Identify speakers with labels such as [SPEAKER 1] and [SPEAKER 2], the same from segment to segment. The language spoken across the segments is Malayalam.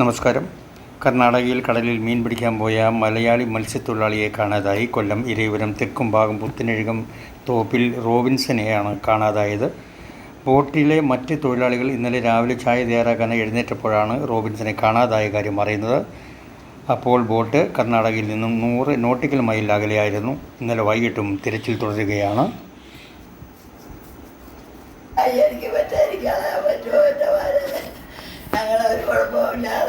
[SPEAKER 1] നമസ്കാരം. കർണാടകയിൽ കടലിൽ മീൻ പിടിക്കാൻ പോയ മലയാളി മത്സ്യത്തൊഴിലാളിയെ കാണാതായി. കൊല്ലം ഇരവിപുരം തെക്കുംഭാഗം പുത്തിനഴുകം തോപ്പിൽ റോബിൻസനെയാണ് കാണാതായത്. ബോട്ടിലെ മറ്റ് തൊഴിലാളികൾ ഇന്നലെ രാവിലെ ചായ തയ്യാറാക്കാൻ എഴുന്നേറ്റപ്പോഴാണ് റോബിൻസനെ കാണാതായ കാര്യം അറിയുന്നത്. അപ്പോൾ ബോട്ട് കർണാടകയിൽ നിന്നും നൂറ് നോട്ടിക്കൽ മൈൽ അകലെയായിരുന്നു. ഇന്നലെ വൈകിട്ടും തിരച്ചിൽ തുടരുകയാണ്.
[SPEAKER 2] എനിക്ക് പറ്റാതിരിക്കാതെ പറ്റുമോ ഒരു കുഴപ്പമില്ലാതെ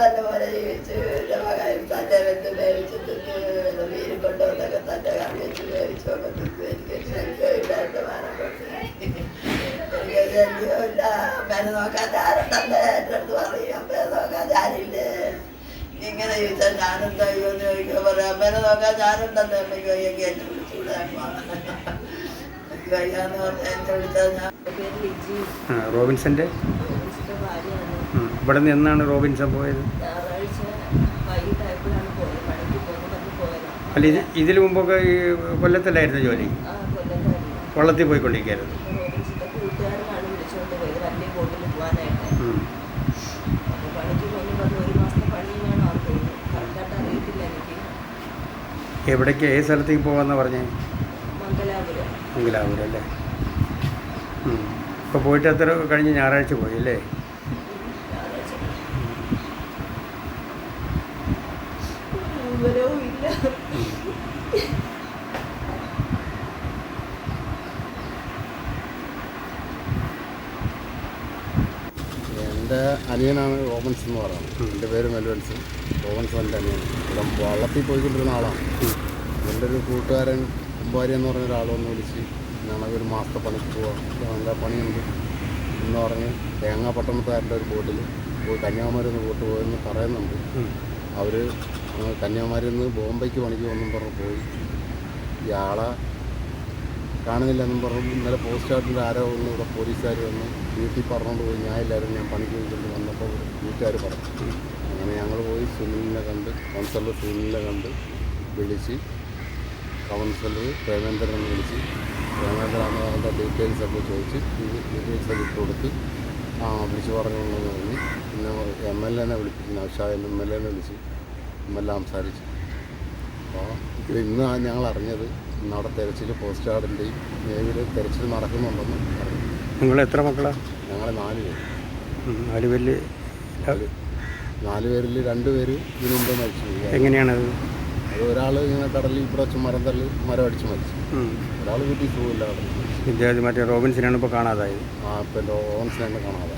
[SPEAKER 2] മകൻ തന്റെ വീര് കൊണ്ടുവന്നൊക്കെ തന്റെ കറി വെച്ച് മേടിച്ചൊക്കെ തിന്നു എനിക്ക് ശല്യമില്ല എന്റെ മനം കൊണ്ട് എനിക്ക് ശല്യമില്ല അമ്മേനെ നോക്കാൻ ഞാനുണ്ടല്ലേ എന്റെ അടുത്ത് പറയും. അമ്മേനെ നോക്കാൻ ആരില്ലേ ഇങ്ങനെ ചോദിച്ചാൽ ഞാനെന്താ അയ്യോ എന്ന് ചോദിക്കാൻ പറയാം അമ്മേനെ നോക്കാൻ ഞാനുണ്ടല്ലോ അമ്മയ്ക്ക് അയ്യൊക്കെ എന്നെ വിളിച്ചുകൂടെ പറഞ്ഞാൽ എന്നെ വിളിച്ചാൽ ഞാൻ
[SPEAKER 3] റോബിൻസന്റെ
[SPEAKER 1] ഇവിടെ നിന്ന് എന്നാണ് റോബിൻസൺ പോയത്
[SPEAKER 3] ഞായറാഴ്ച വൈകിട്ടായപ്പോഴാണ് പോയത് പണിക്ക് പോകുന്ന പറഞ്ഞ് പോയതാണ്
[SPEAKER 1] അല്ല ഇത് ഇതിനു മുമ്പൊക്കെ ഈ കൊല്ലത്തിലായിരുന്നു ജോലി? വള്ളത്തിൽ പോയിക്കൊണ്ടിരിക്കുകയായിരുന്നു എവിടേക്ക്? ഏത് സ്ഥലത്തേക്ക് പോകാമെന്ന് പറഞ്ഞേ?
[SPEAKER 3] മംഗലാപുരം.
[SPEAKER 1] അല്ലേ? ഇപ്പോൾ പോയിട്ട് എത്ര കഴിഞ്ഞ് ഞായറാഴ്ച പോയി അല്ലേ
[SPEAKER 3] ഞായറാഴ്ച വിവരവും ഇല്ല.
[SPEAKER 4] എന്റെ അനിയനാണ് റോബൻസ് എന്ന് പറയുന്നത്. എന്റെ പേര് മെൽവൻസ് റോബൻസ് എന്റെ അനിയനാണ്. ഇവിടെ വള്ളത്തിൽ പോയിക്കൊണ്ടിരുന്ന ആളാണ്. എന്റെ ഒരു കൂട്ടുകാരൻ കുമ്പാരി എന്ന് പറഞ്ഞ ഒരാൾ വന്ന് വിളിച്ച് ഞങ്ങൾക്ക് ഒരു മാസത്തെ പണിക്ക് പോവാം. നല്ല പണിയുണ്ട്. എന്ന് പറഞ്ഞ് തേങ്ങാ പട്ടണത്തുകാരുടെ ഒരു ബോട്ടിൽ പോയി കന്യാകുമാരി ഒന്ന് ബോട്ട് പോയെന്ന് പറയുന്നുണ്ട്. അവർ കന്യാകുമാരിയിൽ നിന്ന് ബോംബെക്ക് പണിക്ക് വന്നും പറഞ്ഞ് പോയി. ഇയാളെ കാണുന്നില്ല എന്നും പറഞ്ഞു ഇന്നലെ പോസ്റ്റ് ആർട്ടിന്റെ ആരോ ഒന്ന് ഇവിടെ പോലീസുകാർ വന്ന് വീട്ടിൽ പറഞ്ഞുകൊണ്ട് പോയി. ഞാൻ എല്ലാവരും ഞാൻ പണിക്ക് പോയിക്കൊണ്ട് വന്നപ്പോൾ വീട്ടുകാർ പറഞ്ഞു. അങ്ങനെ ഞങ്ങൾ പോയി സുനിലിനെ കണ്ട് കൗൺസിലർ സുനിലിനെ കണ്ട് വിളിച്ച് കൗൺസിലർ പ്രേമേന്ദ്രനെ വിളിച്ച് പ്രേമേന്ദ്രൻ അവന്റെ ഡീറ്റെയിൽസ് ഒക്കെ ചോദിച്ച് ഡീറ്റെയിൽസ് ഒക്കെ ഇട്ട് കൊടുത്ത് വിളിച്ച് പറഞ്ഞു പറഞ്ഞ് എം എൽ എനെ വിളിപ്പിച്ചു നൗഷാദ് എം എൽ എനെ വിളിച്ച് എം എൽ എ സംസാരിച്ചു. അപ്പോൾ ഇത് ഇന്ന് ഞങ്ങൾ അറിഞ്ഞത് ഇന്ന് അവിടെ തെരച്ചിൽ പോസ്റ്റ് ഗാർഡിന്റെയും നേവിൽ തെരച്ചിൽ നടക്കുന്നുണ്ടെന്ന്
[SPEAKER 1] നിങ്ങൾ എത്ര മക്കളാണ്
[SPEAKER 4] ഞങ്ങൾ നാല് പേര്.
[SPEAKER 1] നാല് പേരിൽ
[SPEAKER 4] നാല് പേരിൽ രണ്ട് പേര് ഇതിനു മുമ്പ് മരിച്ചു.
[SPEAKER 1] എങ്ങനെയാണത്?
[SPEAKER 4] അത് ഒരാൾ ഇങ്ങനെ കടലിൽ ഇവിടെ വെച്ച് മരം തള്ളി മരം അടിച്ച് മരിച്ചു. ഒരാൾ വീട്ടിൽ പോകില്ല അവിടെ
[SPEAKER 1] ഇദ്ദേഹം മറ്റേ റോബിൻസിനാണ് ഇപ്പോൾ കാണാതായത്.
[SPEAKER 4] ആ ഇപ്പം റോബിൻസിനാണ് കാണാതെ